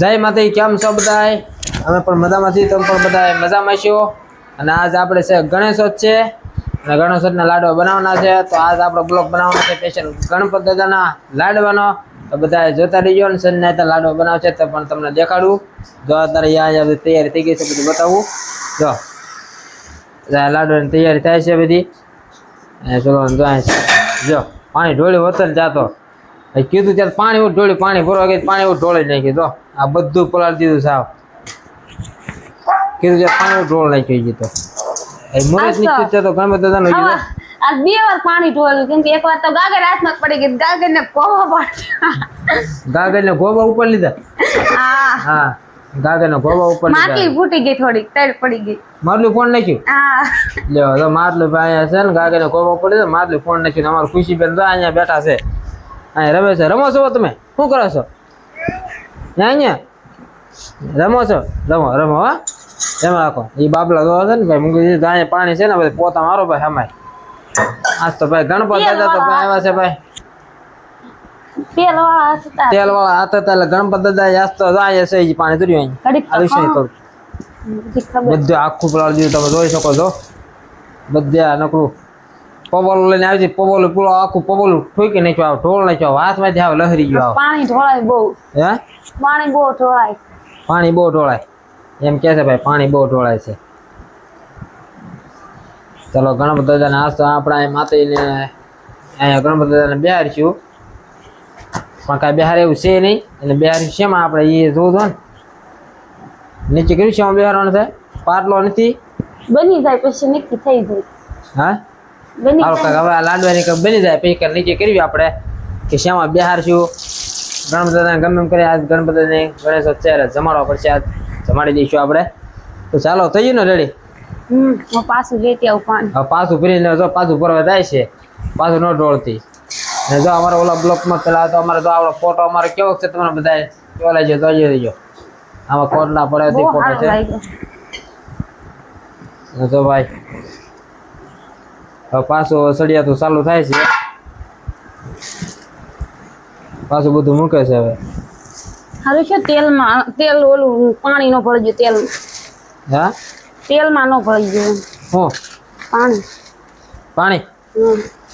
જય માતા કેમ છો બધાય? અમે પણ મજામાં છીએ તમે પણ બધા મજામાં છો? અને આજ આપણે છે ગણેશોત્સવ છે. અને ગણેશોત્સવના લાડવા બનાવવાના છે. તો આજ આપણો બ્લોગ બનાવવાનો છે સ્પેશિયલ ગણપત દાદાના લાડવાનો. તો બધા જોતા રહીજો અને સંજના ત્યાં લાડવા બનાવશે તો પણ તમને દેખાડું. જો અત્યારે અહીંયા બધી તૈયારી થઈ ગઈ છે, બધું બતાવું. જો. લાડવાની તૈયારી થાય છે બધી. ચલો, જો. જો, પાણી ઢોળી હોતર જાતો. કીધું ત્યારે પાણી ઢોળી પાણી ભરવા ગઈ પાણી ઢોળી નાખ્યું તો આ બધું પલાળી દીધું સાવ કીધું ત્યારે પાણી ઢોળ નાખ્યું હજી તો. એ મુરત નીકળ્યું તો ગમે તો તને આ બે વાર પાણી ઢોળ્યું કેમ કે એક વાર તો ગાગર હાથમાં પડી ગઈ ગાગર ને ગોવા પડ ગાગર ને ગોવા ઉપર લીધા? હા. હા ગાગર ને ગોવા ઉપર માટલી લીધા ફૂટી ગઈ થોડી તળ પડી ગઈ. મારલું ફોન નાખ્યું? હા. લ્યો તો ભાઈ અહીંયા છે ને ગાગર ને ગોવા ઉપર લીધા મારલું ફોન નાખ્યું અમારું ખુશીબેન તો અહીંયા બેઠા છે. અહીંયા રમે છે. રમો છો તમે? શું કરો છો? અહીંયા? રમો છો? રમો રમો હા. એમ રાખો એ બાબલા જોવા છે ને ભાઈ મૂકી અહીંયા પાણી છે ને ભાઈ પોતા મારો ભાઈ હમાય આજ તો ભાઈ ગણપત દાદા તો ભાઈ આવ્યા છે ભાઈ. તેલ વાળા હાથ હતા એટલે ગણપત દાદા આજ તો જાય છે એ પાણી ધર્યું અહીં. ખાઓ. થોડું બધું આખું પલાળ દીધું તમે જોઈ શકો છો. બધા નકરું પવોલું લઈને આવી છે પૂરો આખું પવોલું ઠોકી નાખ્યો આવ ઢોળ નાખ્યો હાથમાંથી આવે લહેરી ગયો આવ. પાણી ઢોળાય બહુ. હે? પાણી બહુ ઢોળાય. પાણી બહુ ઢોળાય. એમ કે છે ભાઈ પાણી બહુ ઢોળાય છે. ચલો ગણપત દાદાને આજ તો આપણા માતાજીને અહીંયા ગણપત દાદાને બિહારીશું પણ કાંઈ બિહાર એવું છે નહીં. એટલે બિહાર શેમાં આપણે એ જોવું ને? નીચે કર્યું શેમાં બિહારવાનું છે? પાટલો નથી? બની જાય પછી નક્કી થઈ જાય. હા? બની હવે લાડવાની કંઈક બની જાય પછી નીચે કરવી આપણે કે શેમાં બિહારશું ગણપત દાદાને ગમે એમ કરી આજ ગણપતિને ગણેશ અત્યારે જમાડવા પડશે આજ જમાડી દઈશું આપણે. તો ચાલો થઈ ગયું ને રેડી? પાછું લેતી આવું પાણી પાછું ફરીને જો પાછું ભરવા જાય છે પાછું ન ઢોળતી. ને જો અમારા ઓલા બ્લોકમાં પેલા તો અમારે તો આપણો ફોટો અમારે કેવો છે તમને બધા કેવો લાગ્યો? તો જોઈ દેજો આમાં કોટ ના પડે ફોટો છે. તો ભાઈ પાછું સળિયાતું ચાલુ થાય છે. પાછું બધું મૂકે છે હવે. સારું છે તેલમાં તેલ ઓલું પાણી નો ભળજો તેલ. હા? તેલમાં નો ભળજો હો? પાણી. પાણી?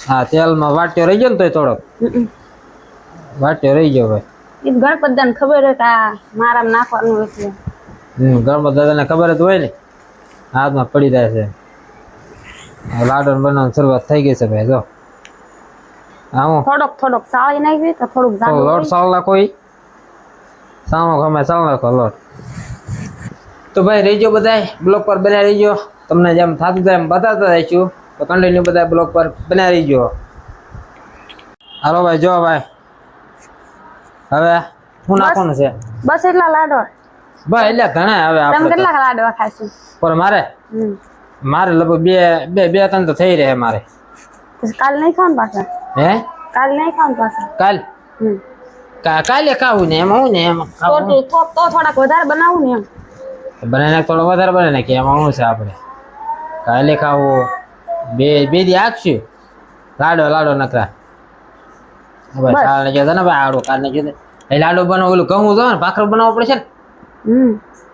હા તેલમાં વાટ્યો રહી ગયો ને તોય થોડોક. વાટ્યો રહી ગયો ભાઈ એ ગણપત દાને ખબર હોય કે આ મારામાં નાખવાનું એટલે હમ ગણપત દાદાને ખબર જ હોય ને. હાથમાં પડી જાય છે. આ લાડુ બનાવવાની શરૂઆત થઈ ગઈ છે ભાઈ જો. હા થોડોક થોડોક સાળી નાખવી તો થોડુંક જાડું લોટ સાળ નાખો ઈ. સાણો ગમે સાળ નાખો લોટ. તો ભાઈ રહેજો બધાય. બ્લોક પર બનાવી રહેજો તમને જેમ થતું થાય એમ બતાવતા રહીશું. તો કન્ટિન્યુ બધા બ્લોક પર બનાવી રહેજો હાલો ભાઈ જો ભાઈ. હવે શું નાખવાનું છે? બસ એટલા લાડવા. ભાઈ એટલે ઘણા હવે આપણે કેટલા લાડવા ખાશું? પણ મારે? મારે લગભગ બે બે બે ત્રણ તો થઈ રહે મારે. કાલ નહીં ખાવાનું પાછા? હે? કાલ નહીં ખાવાનું પાછા? કાલ? કા- કાલે ખાવું ને એમાં હું ને એમ? તો થોડાક વધારે બનાવું ને એમ. બનાવીને થોડો વધારે બને નાખીએ એમાં શું છે આપણે? કાલે ખાવું. બે બે દી આખશું. લાડો લાડો નકરા. હવે બસ. કાલે કહેતા ને ભાઈ આડો કાલે કીધું એ લાડો બનાવો ઓલું ઘઉં તો ને ભાખરો બનાવવો પડશે ને?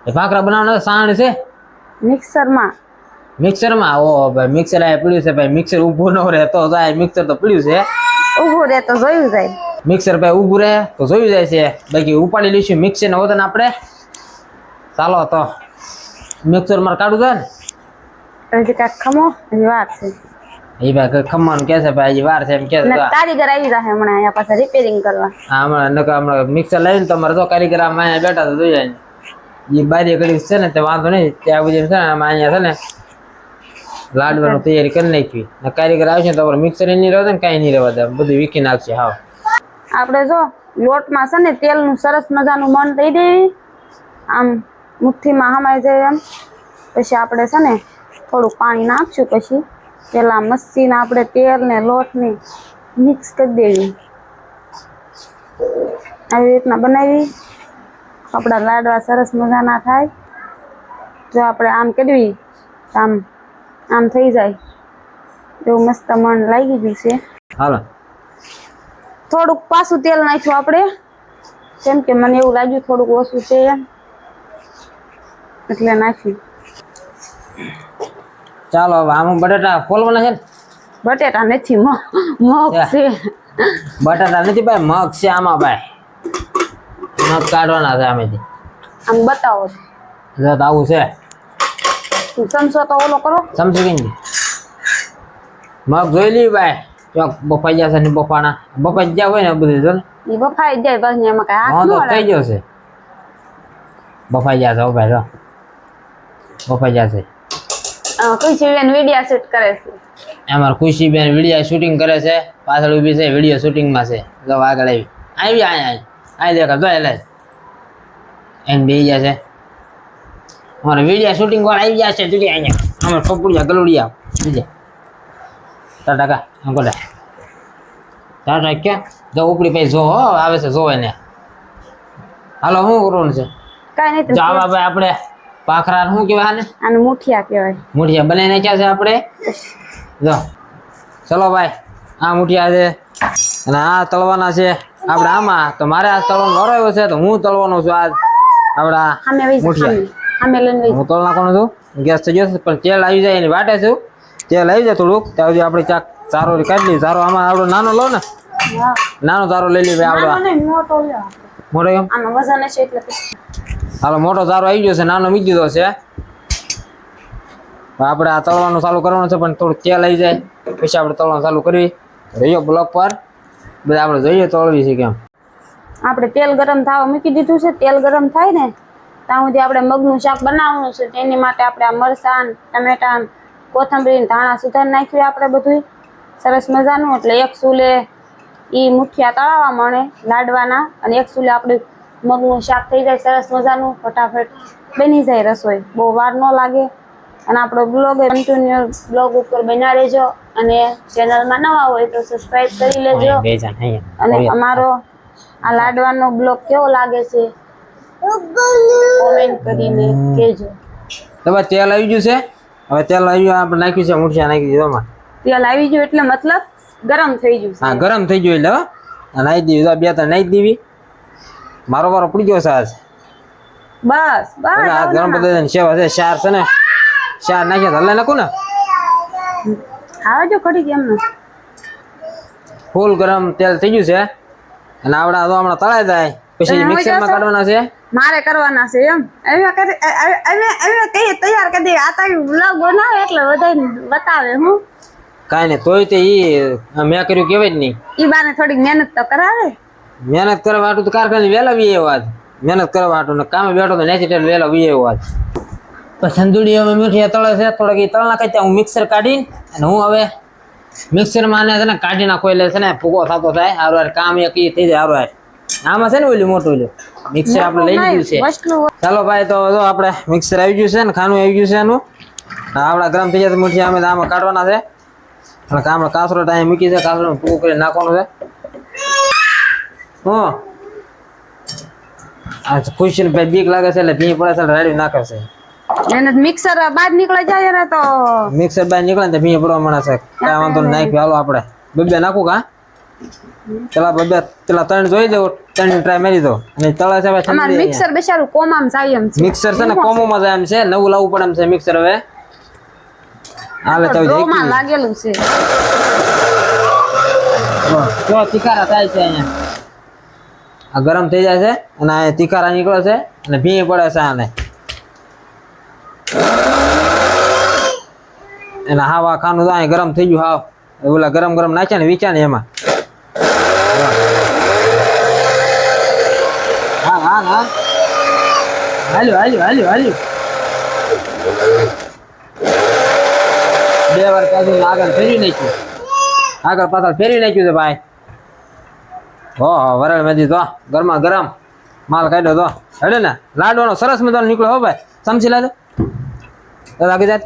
એ ભાખરા બનાવવાના સાણ છે. મિક્સરમાં. મિક્સરમાં ઓ ભાઈ મિક્સર આ પડ્યું છે ભાઈ. મિક્સર ઊભું ન રહે તો જાય. મિક્સર તો પડ્યું છે. ઊભું રહે તો જોયું જાય. મિક્સર ભાઈ ઊભું રહે તો જોયું જાય છે. બાકી ઉપાડી લઈશું મિક્સર ને વતન આપણે. ચાલો તો. મિક્સર મારે કાઢું છે ને? હજી કાંઈક ખમો? હજી વાર છે. એ ભાઈ ખમવાનું કે છે ભાઈ વાર છે એમ કે કારીગર આવી જશે હમણાં અહીંયા પાછા રિપેરિંગ કરવા. હમણાં નકર હમણાં મિક્સર લઈને તમારે જો કારીગર આમાં અહીંયા બેઠા તો જોઈ જાય. એ બારી ઘડી છે ને તે વાંધો નહીં. ત્યાં બધી છે ને આમાં અહીંયા છે ને લાડવાની તૈયારી કરી નાખવી કારીગર આવશે તો આપણે મિક્સર નહીં રહેવા ને કાંઈ નહીં રહેવા દે. બધું વીખી નાખશે હા આપણે જો લોટમાં છે ને તેલનું સરસ મજાનું મન દઈ દેવી. આમ મુઠ્ઠીમાં હમાઈ જાય એમ. પછી આપણે છે ને થોડું પાણી નાખશું પછી. પેલા મસ્તીને આપણે તેલ ને લોટને મિક્સ કરી દેવી. આવી રીતના બનાવી. આપણા લાડવા સરસ મજાના થાય. જો આપણે આમ કરવી આમ આમ થઈ જાય. એવું મસ્ત મણ લાગી ગયું છે. હાલો. થોડુંક પાછું તેલ નાખ્યું આપણે. કેમ કે મને એવું લાગ્યું થોડુંક ઓછું છે એટલે નાખ્યું. ચાલો હવે આમાં બટાટા ફોલવાના છે બટેટા નથી મગ છે. બટાટા નથી ભાઈ મગ છે આમાં ભાઈ. મગ કાઢવાના છે આમેથી. આમ બતાવો જો આવું છે. સમસો તો ઓલો કરો. સમજી ગઈ મગ જોઈ લી ભાઈ ચોક બફાઈ જશે ને બફાણા. બફાઈ ગયા હોય ને બધું જો એ બફાઈ જાય બસ ને એમાં કઈ હાથ વાંધો થઈ લાગે છે બફાઈ જશે હો ભાઈ જો. બફાઈ જશે. કઈ છે વિડીયા શૂટ કરે છે. અમારે ખુશીબેન વીડિયો શૂટિંગ કરે છે પાછળ ઊભી છે વીડિયો શૂટિંગમાં છે. જો આગળ આવી. આવી આય આય આય દેખા જો એટલે એમ બે ગયા છે અમારે વીડિયો શૂટિંગ વાળા આવી ગયા છે જુદી અહીંયા. અમારે પપુડિયા ગલુડિયા બીજા ટાટા કા અંકોલે ટાટા ક્યાં? જો ઉપડી પછી જો હો આવે છે જોવે ને. હાલો શું કરવાનું છે? કઈ નહીં જો આવા ભાઈ આપણે પાખરા શું કહેવાય ને આને મુઠિયા કહેવાય. મુઠિયા બનાવી નાખ્યા છે આપણે? જો. ચલો ભાઈ આ મુઠિયા છે અને આ તળવાના છે. આપણે આમાં તો મારે આ તળવાનો લડાયો છે તો હું તળવાનો છું આજ. આપણા મુઠિયા. સામે લઈને હું તળ નાખવાનો છું. ગેસ થઈ ગયો પણ તેલ આવી જાય એની વાટે છું. તેલ આવી જાય થોડુંક. ત્યાં સુધી આપણે ચાક ચારો કાઢી લઈએ. ચારો આમાં આપણો નાનો લો ને. નાનો ચારો લઈ લઈએ આપણો મોટો પછી. હાલો મોટો ચારો આવી ગયો છે નાનો મીજ દીધો છે. આપણે આ તળવાનું ચાલુ કરવાનું છે પણ થોડું તેલ આવી જાય. પછી આપણે તળવાનું ચાલુ કરવી રહ્યો બ્લોક પર. બધા આપણે જોઈએ તળવી છે કેમ. આપણે તેલ ગરમ થવા મૂકી દીધું છે તેલ ગરમ થાય ને ત્યાં સુધી આપણે મગનું શાક બનાવવાનું છે. તેની માટે આપણે આ મરસાં ટમેટા કોથમરી ધાણા સુધાર નાખ્યું આપણે બધું સરસ મજાનું એટલે એક ચૂલે એ મુઠિયા તળાવવા મળે લાડવાના અને એક ચૂલે આપણે મગનું શાક થઈ જાય સરસ મજાનું ફટાફટ બની જાય રસોઈ. બહુ વાર ન લાગે. અને આપણો બ્લોગ કન્ટિન્યુ બ્લોગ ઉપર બના લેજો અને ચેનલમાં નવા હોય તો સબસ્ક્રાઈબ કરી લેજો. અને અમારો આ લાડવાનો બ્લોગ કેવો લાગે છે? કોમેન્ટ કરીને કહેજો. તો તેલ આવી ગયું છે? હવે તેલ આવી ગયું આપણે નાખ્યું છે મૂઠિયા નાખી દીધો માં. તેલ આવી ગયું એટલે મતલબ ગરમ થઈ ગયું હા ગરમ થઈ ગયું એટલે નાખી દીધી બે ત્રણ નાખી દીધી. મારો વારો પડી ગયો સાસ બસ બસ આ ગરમ પદાર્થ સેવા છે ચાર છે ને. ચાર નાખ્યા તો હલે નાખું ને. આવે જો ઘડી કેમ ન ફૂલ ગરમ તેલ થઈ ગયું છે. અને આવડા તો હમણાં તળાઈ જાય. પછી મિક્સર મિક્સરમાં? કાઢવાના છે? મારે કરવાના છે એમ. એવા કરી અમે અમે કહીએ તૈયાર કરી દઈએ આ તારી વ્લોગ બનાવે એટલે બધાને બતાવે હું. કાઈ ને તોય તે ઈ મેં કર્યું કેવાય જ નહીં. ઈ બાને થોડીક મહેનત તો કરાવે. મહેનત કરવા હાટું તો કારખાને વેલા વીએ વાત મહેનત કરવા હાટું ને કામે બેઠો તો નેચી ટેલ વહેલા વી આવ્યો આજ તો સંદુડી હવે મીઠી તળે છે થોડાક ઈ તળના કઈ હું મિક્સર કાઢીને અને હું હવે મિક્સરમાં માં છે ને કાઢી નાખો એટલે છે ને ફૂગો થતો થાય હારું કામ એક થઈ જાય હાર. આમાં છે ને ઓલું મોટું ઓલું મિક્સર આપણે લઈ લીધું છે. ચાલો ભાઈ તો જો આપણે મિક્સર આવી ગયું છે ને ખાનું આવી ગયું છે એનું. આપણા ગરમ થઈ જાય મૂઠી અમે આમાં કાઢવાના છે. અને આપણે કાસરો ટાઈમ મૂકી છે કાસરો પૂરું કરી નાખવાનું છે. હું. આ ખુશી ને ભાઈ બીક લાગે છે એટલે ભી પડે છે રાડી નાખે છે. એને મિક્સર બહાર નીકળી જાય ને તો. મિક્સર બહાર નીકળે ને ભી પડવા મળે છે. કાંઈ વાંધો નાખ્યું હાલો આપણે. બબે નાખું કા? પેલા બબે પેલા ત્રણ જોઈ દો ત્રણ ટ્રાય મારી દો. અને તળા છે અમાર મિક્સર બેસારું કોમામ જાય એમ છે. મિક્સર છે ને કોમોમાં જાય એમ છે નવું લાવવું પડે એમ છે મિક્સર હવે. હાલે તો લાગેલું છે. જો તિકારા થાય છે અહીંયા. આ ગરમ થઈ જાય છે અને આ તિકારા નીકળે છે અને ભી પડે છે આને. એને હાવા ખાનું તો અહીંયા ગરમ થઈ ગયું હાવ. ઓલા ગરમ ગરમ નાખ્યા ને વીચ્યા ને એમાં હા હા હા હાલ્યો હાલ્યો હાલ્યો હાલ્યો બે વાર કાઢીને આગળ ફેરવી નાખ્યું. આગળ પાછળ ફેરવી નાખ્યું છે, ભાઈ. હો હો, વરાળ મેદી તો ગરમા ગરમ. માલ કાઢ્યો તો. હેડે ને, લાડવાનો સરસ મજાનો નીકળ્યો હો, ભાઈ. સમજી લાજો તો આગળ જાત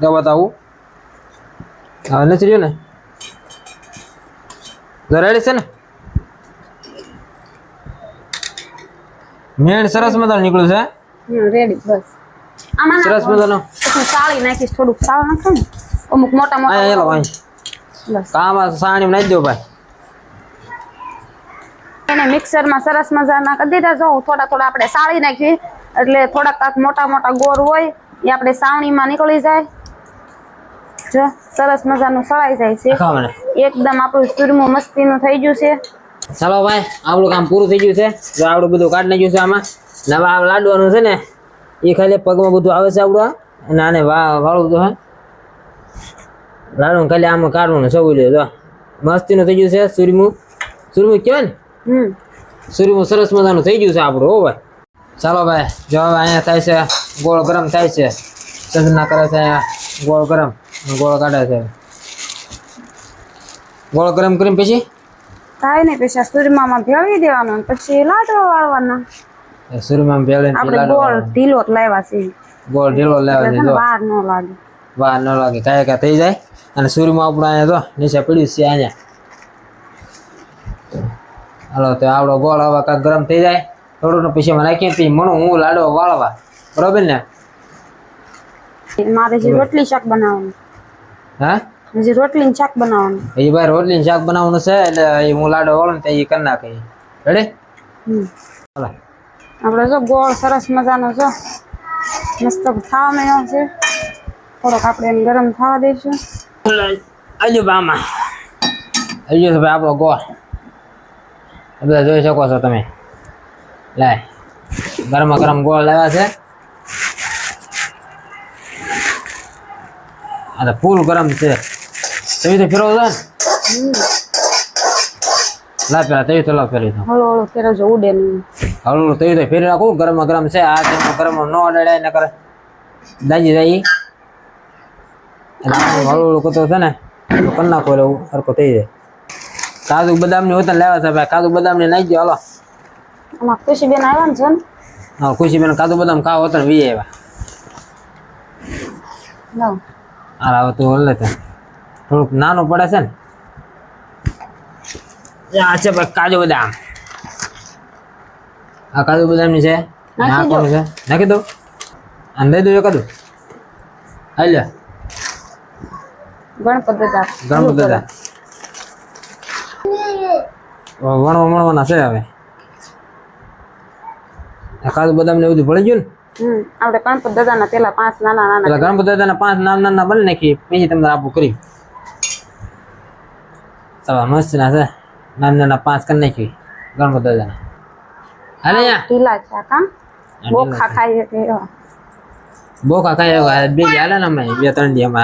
તો બતાવું. હવે નથી રહ્યું ને? તો રેડી છે ને? મેણ સરસ મજાનું નીકળ્યું છે? રેડી બસ. આમાં સરસ મજાનું. પછી સાળી નાખીશ થોડુંક સાળ નાખો ને. અમુક મોટા અહીંયા એલો મોટા અહીં. બસ. કામ સાણી નાખી દો ભાઈ. એને મિક્સરમાં સરસ મજાના કરી દીધા. જો થોડા થોડા આપણે સાળી નાખી એટલે થોડાક કાંક મોટા મોટા ગોળ હોય એ આપણે સાવણીમાં નીકળી જાય. જો સરસ મજાનું સળાઈ જાય છે. એકદમ આપણું ચૂરમું મસ્તીનું થઈ ગયું છે. ચાલો ભાઈ આપણું કામ પૂરું થઈ ગયું છે. જો આપણું બધું કાઢી નાખ્યું છે આમાં. નવા લાડવાનું છે ને એ ખાલી પગમાં બધું આવે છે આપણું અને આને વાળું તો હે. લાડુ ખાલી આમાં કાઢવાનું સૌ લે જો. મસ્તીનું થઈ ગયું છે સુરમું. સુરમું કહેવાય ને? હમ. સુરમું સરસ મજાનું થઈ ગયું છે આપણું હો ભાઈ. ચાલો ભાઈ જો હવે અહીંયા થાય છે ગોળ ગરમ થાય છે. સજના કરે છે અહીંયા ગોળ ગરમ ગોળ કાઢે છે. ગોળ ગરમ કરીને પછી? થાય ને પછી આ ચૂરમામાં ભેળવી દેવાનો પછી લાડવા વાળવાના. સુરમામાં સુરમા ભેળવીને આપણે ગોળ ઢીલો જ લાવ્યા છે ગોળ ઢીલો લાવ્યા છે વાર ન લાગે. વાર ન લાગે. કાંઈ કાંઈ થઈ જાય. અને સુરમા આપણું અહીંયા તો નીચે પડ્યું છે અહીંયા. હાલો તો આપણો ગોળ હવે કાંક ગરમ થઈ જાય. થોડું પછી મને નાખીએ તી મણું હું લાડવા વાળવા. બરોબર ને? મારે રોટલી શાક બનાવવાનું. હા? હજી રોટલી શાક બનાવવાનું. એ ભાઈ રોટલી શાક બનાવવાનું છે એટલે એ હું લાડો વાળું ને તો એ કરી નાખે રેડી હમ. આપણે જો ગોળ સરસ મજાનો જો મસ્ત ખાવા મળ્યો છે. થોડોક આપણે એને ગરમ થવા દઈશું. આજુ બામાં આજુ ભાઈ આપણો ગોળ. બધા જોઈ શકો છો તમે. લાય. ગરમા ગરમ ગોળ લાવ્યા છે. આ તો ફૂલ ગરમ છે. તવી તો ફેરવો છે ને લા પેલા તવી તો લા ફેરવી દો હળો હળો ફેરવજો ઉડે નહીં હળવું તવી તો ફેરવી નાખું ગરમા ગરમ છે આ તેમાં ગરમ ન અડાડાય ને કરે દાજી જાય એટલે આમ હળવું હળવું કરતો છે ને તો કરી નાખો એટલે સરખો થઈ જાય કાજુ બદામની હોતા લેવા છે ભાઈ કાજુ બદામની નાખી દો હાલો આમાં ખુશીબેન આવ્યા ને છે ને હા ખુશી બેન કાજુ બદામ ખાવા હોતા ને વી આવ્યા લાવ હાલ હવે તું હલે તે થોડુંક નાનું પડે છે ને? આ છે કાજુ બદામ. આ કાજુ બદામની છે. નાખવાનું છે? નાખી દો અને દઈ દો એકાદું હાલ લે. ગણપત દાદા વણવા વણવાના છે હવે. કાજુ બદામ ને બધું ભળી ગયું ને? આપણે ગણપત દાદાના પેલા પાંચ નાના નાના ગણપત દાદા દાદાના પાંચ નાના નાના બની નાખી પછી તમને આપું કરી. ચાલો મસ્ત ના છે નાના નાના પાંચ કરી નાખી ઘણ બધા જણા છે બોખા કે એવા. ખાઈ બે દી હાલે ને અમે બે ત્રણ દી અમે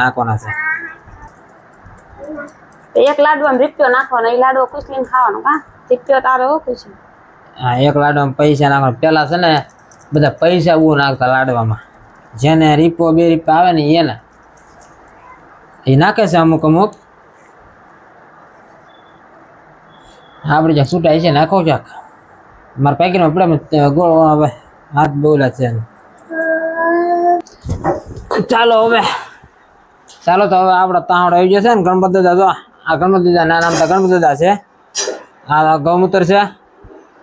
છે એક લાડવામાં રીપ્યો નાખવાનો એ લાડવો કુસલીને ખાવાનો કા રીપ્યો તારો ખુશી હા એક લાડવામાં પૈસા નાખવા પેલા છે ને બધા પૈસા બહુ નાખતા લાડવામાં જેને રીપો બે રીપો આવે ને એને એ નાખે છે અમુક અમુક આપણે જ્યાં છૂટાય છે નાખો ચાક મારા પેકેટમાં પડે મેં તે ગોળ હવે હાથ બોલા છે ચાલો હવે. ચાલો તો હવે આપણો તાવડો આવી જશે ને ગણપતિ દાદા તો. આ ગણપતિ દાદા ના નામ તો ગણપતિ દાદા છે. આ ગૌમૂત્ર છે.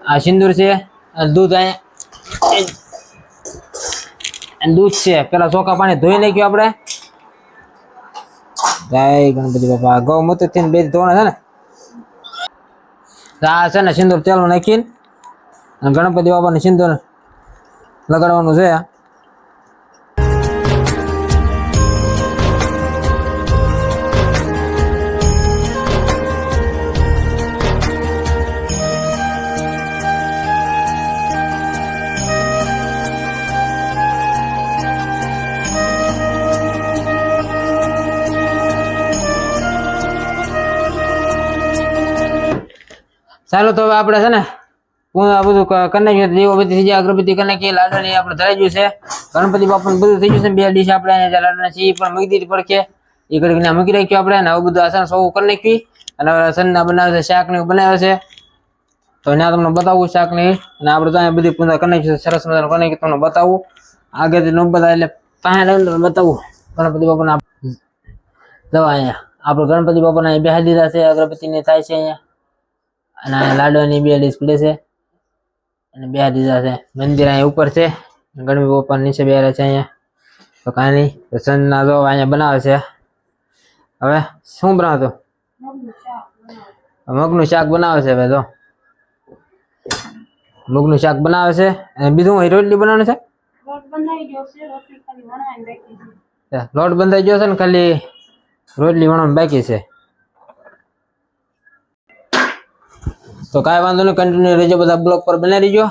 આ સિંદૂર છે. આ દૂધ અહીંયા અને દૂધ છે. પેલા ચોખા પાણી ધોઈ નાખ્યું આપણે. જય ગણપતિ બાપા. ગૌમૂત્રથી બે ધોવાના છે ને. તો આ છે ને સિંદૂર તેલમાં નાખીને ગણપતિ બાપાને સિંદૂર લગાડવાનું છે. ચાલો તો હવે આપણે છે ને બધું ક- નાખ્યું દીવો બધી થઈ જાય અગરબત્તી કરી નાખી લાડવાની આપણે ધરાઈ ગયું છે. ગણપતિ બાપાનું બધું થઈ ગયું છે બે ડીશ આપણે અહીંયા લાડવાના છે, એ પણ મૂકી દીધી પડકે એ ત્યાં મૂકી રાખ્યું આપણે હવે બધું આસન સૌ કરી નાખ્યું. અને હવે સન્ના બનાવે છે, શાક ને બનાવે છે. તો ત્યાં તમને બતાવું શાક ને અને આપણે તો અહીંયા બધી પૂજા કરી નાખી છે, સરસ મજાનું કરી તમને બતાવું. આગળથી ન એટલે પાસે લઈને તમને બતાવું. ગણપતિ બાપાના જવા અહીંયા. આપણે ગણપતિ બાપાના બેહાડી દીધા છે, અગરબત્તીને થાય છે અહીંયા. અને લાડવાની બે ડિસ્પ્લે છે. અને બે દીધા છે. મંદિર અહીંયા ઉપર છે. ગણપતિ બપોર નીચે બેરે છે અહીંયા. તો કાંઈ નહીં તો સંજના જો અહીંયા બનાવે છે. હવે શું બનાવતો? મગનું શાક બનાવે છે હવે તો. મગનું શાક બનાવે છે. અને બીજું હું રોટલી બનાવવાની છે? લોટ બંધાઈ ગયો છે ને ખાલી રોટલી વણવાનું બાકી છે? તો કાંઈ વાંધો નહીં કન્ટિન્યુ રહેજો, બધા બ્લોક પર બનાવી રહીજો.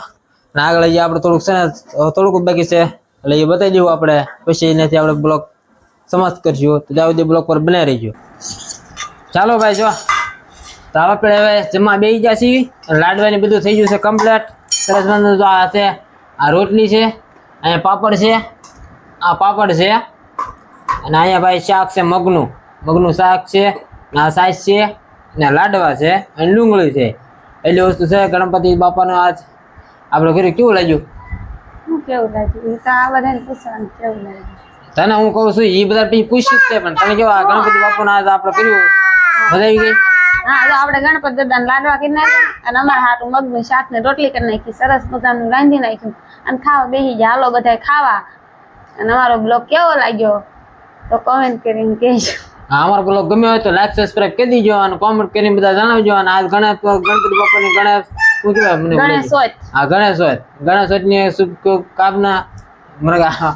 અને આગળ જે આપણે થોડુંક છે ને થોડુંક બાકી છે, એટલે એ બતાવી દેવું આપણે. પછી એનાથી આપણે બ્લોક સમાપ્ત કરશું. તો ત્યાં સુધી બ્લોક પર બનાવી રહીજો. ચાલો ભાઈ, જો. તો આપણે હવે જમવા બેસી ગયા છીએ. લાડવાની બધું થઈ ગયું છે કમ્પ્લીટ સરસ મજાનું આ છે, આ રોટલી છે, અહીંયા પાપડ છે, આ પાપડ છે, અને અહીંયા ભાઈ શાક છે મગનું. મગનું શાક છે, આ સાઈઝ છે, અને લાડવા છે, અને ડુંગળી છે. એટલી વસ્તુ છે ગણપતિ બાપાનો આજ આપણે ઘરે કેવું લાગ્યું? હું કેવું લાગ્યું? એ તો આ બધાને પૂછવાનું કેવું લાગ્યું? તને હું કહું છું એ બધા પછી પૂછ્યું છે પણ તને કેવા ગણપતિ બાપાનું આજ આપણે કર્યું? મજા આવી ગઈ? હા તો આપણે ગણપત દાદાને લાડવા કરી નાખ્યા અને અમારા હાટું મગનું શાક ને રોટલી કરી નાખી સરસ મજાનું રાંધી નાખ્યું. અને ખાવા બેસી ગયા હાલો બધાય ખાવા. અને અમારો બ્લોગ કેવો લાગ્યો? તો કોમેન્ટ કરીને કહેજો. અમારો પેલો ગમ્યો હોય તો લાઈક સબસ્ક્રાઇબ કરી દીજો અને કોમેન્ટ કરીને બધા જણાવજો. અને આજ ગણેશ ગણપતિ બાપાની ગણેશ શું કહેવાય મને ગણેશ હા ગણેશ હોય ગણેશની શુભ કામના મરગા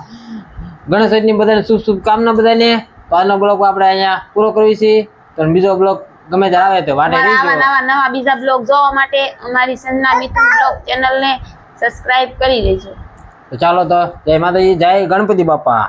ગણેશની બધાને શુભ શુભ કામના બધાને. તો આજનો બ્લોગ આપણે અહીંયા પૂરો કરવી છે તો બીજો બ્લોગ ગમે ત્યારે આવે તો વાટે નવા નવા બીજા બ્લોગ જોવા માટે અમારી સંજના મિથુન બ્લોગ ચેનલને સબસ્ક્રાઇબ કરી દેજો. તો ચાલો તો જય માતાજી જય ગણપતિ બાપા.